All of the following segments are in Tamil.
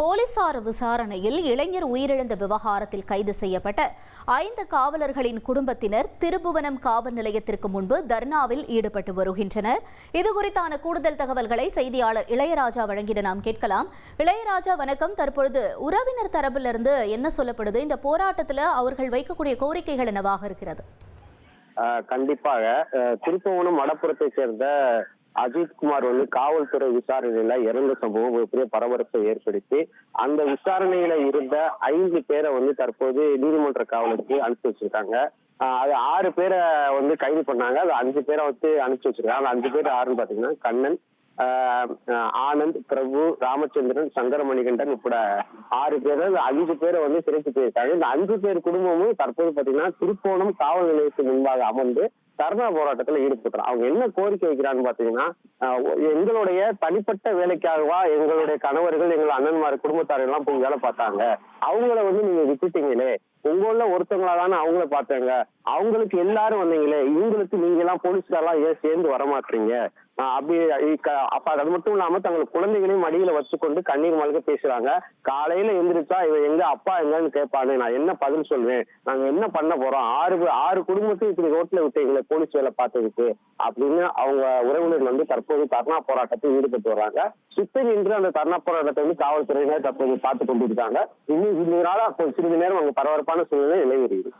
போலீசார் விசாரணையில் இளைஞர் உயிரிழந்த விவகாரத்தில் கைது செய்யப்பட்ட ஐந்து காவலர்களின் குடும்பத்தினர் திருபுவனம் காவல் நிலையத்திற்கு முன்பு தர்ணாவில் ஈடுபட்டு வருகின்றனர். இது குறித்தான கூடுதல் தகவல்களை செய்தியாளர் இளையராஜா வழங்கிட நாம் கேட்கலாம். இளையராஜா வணக்கம். தற்பொழுது உறவினர் தரப்பிலிருந்து என்ன சொல்லப்படுது? இந்த போராட்டத்தில் அவர்கள் வைக்கக்கூடிய கோரிக்கைகள் என்னவாக இருக்கிறது? கண்டிப்பாக திருப்பவனம் வடப்புறத்தை சேர்ந்த அஜித் குமார் வந்து காவல்துறை விசாரணையில இறந்த சம்பவம் ஒரு பெரிய பரபரப்பை ஏற்படுத்தி அந்த விசாரணையில இருந்த ஐந்து பேரை வந்து தற்போது நீதிமன்ற காவலுக்கு அனுப்பி வச்சிருக்காங்க. அது ஆறு பேரை வந்து கைது பண்ணாங்க. அது அஞ்சு பேரை வந்து அனுப்பிச்சு வச்சிருக்காங்க. அந்த அஞ்சு பேர் யாருன்னு பாத்தீங்கன்னா கண்ணன் ஆஹ் ஆனந்த் பிரபு ராமச்சந்திரன் சங்கரமணிகண்டன் உட்பட ஆறு பேர். அஞ்சு பேரை வந்து சிறைக்கு போயிருக்காங்க. இந்த அஞ்சு பேர் குடும்பமும் தற்போது பாத்தீங்கன்னா திருப்போணம் காவல் நிலையத்துக்கு முன்பாக அமர்ந்து தர்ணா போராட்டத்துல ஈடுபடுறாங்க அவங்க என்ன கோரிக்கை வைக்கிறான்னு பாத்தீங்கன்னா எங்களுடைய தனிப்பட்ட வேலைக்காகவா எங்களுடைய கணவர்கள் எங்கள் அண்ணன்மார் குடும்பத்தார் எல்லாம் போய் வேலை பார்த்தாங்க. அவங்கள வந்து நீங்க விட்டுட்டீங்களே. உங்கள ஒருத்தவங்களா தானே அவங்கள பார்த்தாங்க. அவங்களுக்கு எல்லாரும் வந்தீங்களே. இவங்களுக்கு நீங்க எல்லாம் போலீஸ்காரெல்லாம் ஏன் சேர்ந்து வரமாட்டீங்க? அப்படி அப்ப அது மட்டும் இல்லாம தங்கள் குழந்தைகளையும் மடியில வச்சுக்கொண்டு கண்ணீர் மலக பேசுறாங்க. காலையில எந்திரிச்சா இவன் எங்க அப்பா எங்கன்னு கேட்பாங்க நான் என்ன பதில் சொல்வேன்? நாங்க என்ன பண்ண போறோம்? ஆறு ஆறு குடும்பத்தையும் இப்படி ரோட்ல விட்டீங்களே போலீஸ் வேலை பார்த்ததுக்கு அப்படின்னு அவங்க உறவினர் வந்து தற்போது தர்ணா போராட்டத்தில் ஈடுபட்டு வர்றாங்க. சுத்தம் என்று அந்த தர்ணா போராட்டத்தை வந்து காவல்துறையினர் தற்போது பார்த்து கொண்டிருக்காங்க. இன்னும் இன்னொரு நாளா சிறிது நேரம் அவங்க பரபரப்பான சூழ்நிலை நிலவுகிறது.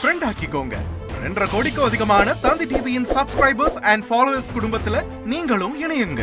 ஃப்ரெண்ட் ஆக்கிக்கோங்க. ரெண்டரை கோடிக்கும் அதிகமான தந்தி டிவியின் சப்ஸ்கிரைபர்ஸ் அண்ட் ஃபாலோவர்ஸ் குடும்பத்துல நீங்களும் இணையுங்க.